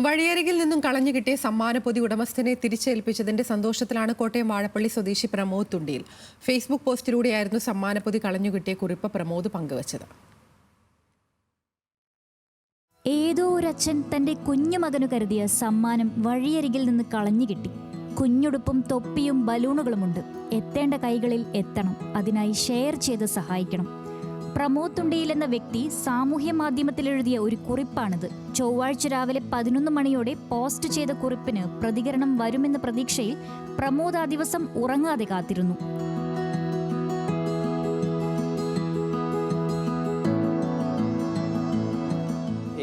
വഴിയരികിൽ നിന്നും കളഞ്ഞു കിട്ടിയ സമ്മാനപ്പൊതി ഉടമസ്ഥനെ തിരിച്ചേൽപ്പിച്ചതിന്റെ സന്തോഷത്തിലാണ് കോട്ടയം വാഴപ്പള്ളി സ്വദേശി പ്രമോദ് തുണ്ടിയിൽ. ഫേസ്ബുക്ക് പോസ്റ്റിലൂടെയായിരുന്നു സമ്മാനപ്പൊതി കളഞ്ഞു കിട്ടിയ കുറിപ്പ് പ്രമോദ് പങ്കുവച്ചത്. ഏതോ ഒരച്ഛൻ തന്റെ കുഞ്ഞുമകനു കരുതിയ സമ്മാനം വഴിയരികിൽ നിന്ന് കളഞ്ഞു കിട്ടി. കുഞ്ഞുടുപ്പും തൊപ്പിയും ബലൂണുകളുമുണ്ട്. എത്തേണ്ട കൈകളിൽ എത്തണം. അതിനായി ഷെയർ ചെയ്ത് സഹായിക്കണം. പ്രമോദ് തുണ്ടിയിൽ എന്ന വ്യക്തി സാമൂഹ്യ മാധ്യമത്തിൽ എഴുതിയ ഒരു കുറിപ്പാണിത്. ചൊവ്വാഴ്ച രാവിലെ പതിനൊന്ന് മണിയോടെ പോസ്റ്റ് ചെയ്ത കുറിപ്പിന് പ്രതികരണം വരുമെന്ന പ്രതീക്ഷയിൽ പ്രമോദ് ആ ദിവസം ഉറങ്ങാതെ കാത്തിരുന്നു.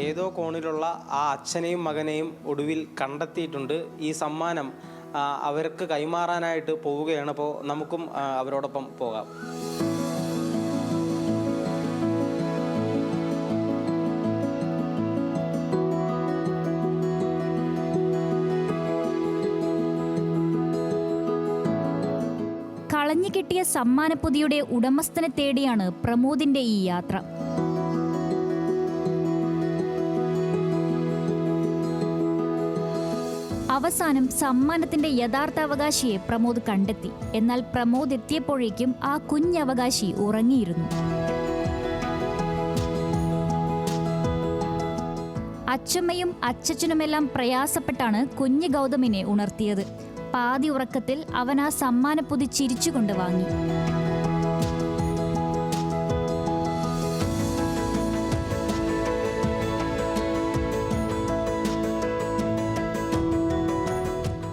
ഏതോ കോണിലുള്ള ആ അച്ഛനെയും മകനെയും ഒടുവിൽ കണ്ടെത്തിയിട്ടുണ്ട്. ഈ സമ്മാനം അവർക്ക് കൈമാറാനായിട്ട് പോവുകയാണ്. അപ്പോൾ നമുക്കും അവരോടൊപ്പം പോകാം. കളഞ്ഞു കിട്ടിയ സമ്മാനപ്പൊതിയുടെ ഉടമസ്ഥനെ തേടിയാണ് പ്രമോദിന്റെ ഈ യാത്ര. അവസാനം സമ്മാനത്തിന്റെ യഥാർത്ഥ അവകാശിയെ പ്രമോദ് കണ്ടെത്തി. എന്നാൽ പ്രമോദ് എത്തിയപ്പോഴേക്കും ആ കുഞ്ഞവകാശി ഉറങ്ങിയിരുന്നു. അച്ചമ്മയും അച്ചച്ചനുമെല്ലാം പ്രയാസപ്പെട്ടാണ് കുഞ്ഞ് ഗൗതമിനെ ഉണർത്തിയത്. പാതി ഉറക്കത്തിൽ അവൻ ആ സമ്മാനപ്പൊതി ചിരിച്ചുകൊണ്ട് വാങ്ങി.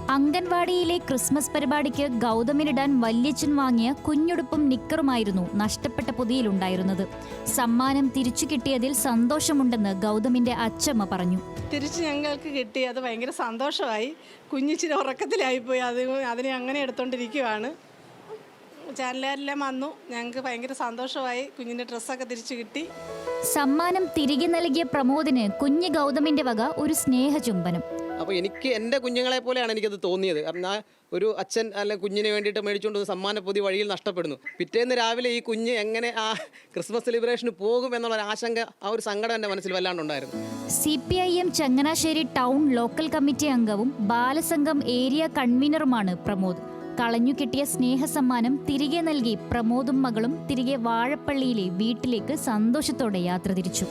അംഗൻവാടിയിലെ ക്രിസ്മസ് പരിപാടിക്ക് ഗൗതമിനിടാൻ വല്യച്ഛൻ വാങ്ങിയ കുഞ്ഞുടുപ്പും നിക്കറുമായിരുന്നു നഷ്ടപ്പെട്ട പൊതിയിലുണ്ടായിരുന്നത് സമ്മാനം തിരിച്ചു കിട്ടിയതിൽ സന്തോഷമുണ്ടെന്ന് ഗൗതമിന്റെ അച്ഛമ്മ പറഞ്ഞു. തിരിച്ചു ഞങ്ങൾക്ക് കിട്ടി. അത് ഭയങ്കര സന്തോഷമായി. കുഞ്ഞിച്ചിരി ഉറക്കത്തിലായിപ്പോയി. അത് അതിനെ അങ്ങനെ എടുത്തോണ്ടിരിക്കുവാണ്. ചാനലുകാരെല്ലാം വന്നു. ഞങ്ങൾക്ക് ഭയങ്കര സന്തോഷമായി. കുഞ്ഞിന്റെ ഡ്രസ്സൊക്കെ തിരിച്ചു കിട്ടി. സമ്മാനം തിരികെ നൽകിയ പ്രമോദിന് കുഞ്ഞ് ഗൗതമിന്റെ വക ഒരു സ്നേഹചുംബനം. അപ്പോൾ എനിക്ക് എന്റെ കുഞ്ഞുങ്ങളെ പോലെയാണ് എനിക്കത് തോന്നിയത്. കാരണം ആ ഒരു അച്ഛൻ അല്ലെ കുഞ്ഞിന് വേണ്ടിയിട്ട് മേടിച്ചുകൊണ്ട് സമ്മാന പൊതി വഴിയിൽ നഷ്ടപ്പെടുന്നു. പിറ്റേന്ന് രാവിലെ ഈ കുഞ്ഞ് എങ്ങനെ ആ ക്രിസ്മസ് സെലിബ്രേഷന് പോകും എന്നുള്ള ആശങ്ക ആ ഒരു സങ്കടം എന്റെ മനസ്സിൽ വല്ലാണ്ടുണ്ടായിരുന്നു. C P I M Changanassery town local committee അംഗവും ബാലസംഘം ഏരിയ കൺവീനറുമാണ് പ്രമോദ്. കളഞ്ഞു കിട്ടിയ സ്നേഹസമ്മാനം തിരികെ നൽകി പ്രമോദും മകളും തിരികെ വാഴപ്പള്ളിയിലെ വീട്ടിലേക്ക് സന്തോഷത്തോടെ യാത്ര തിരിച്ചു.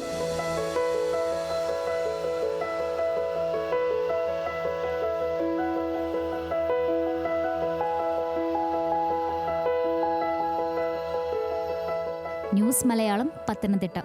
ന്യൂസ് മലയാളം പത്തനംതിട്ട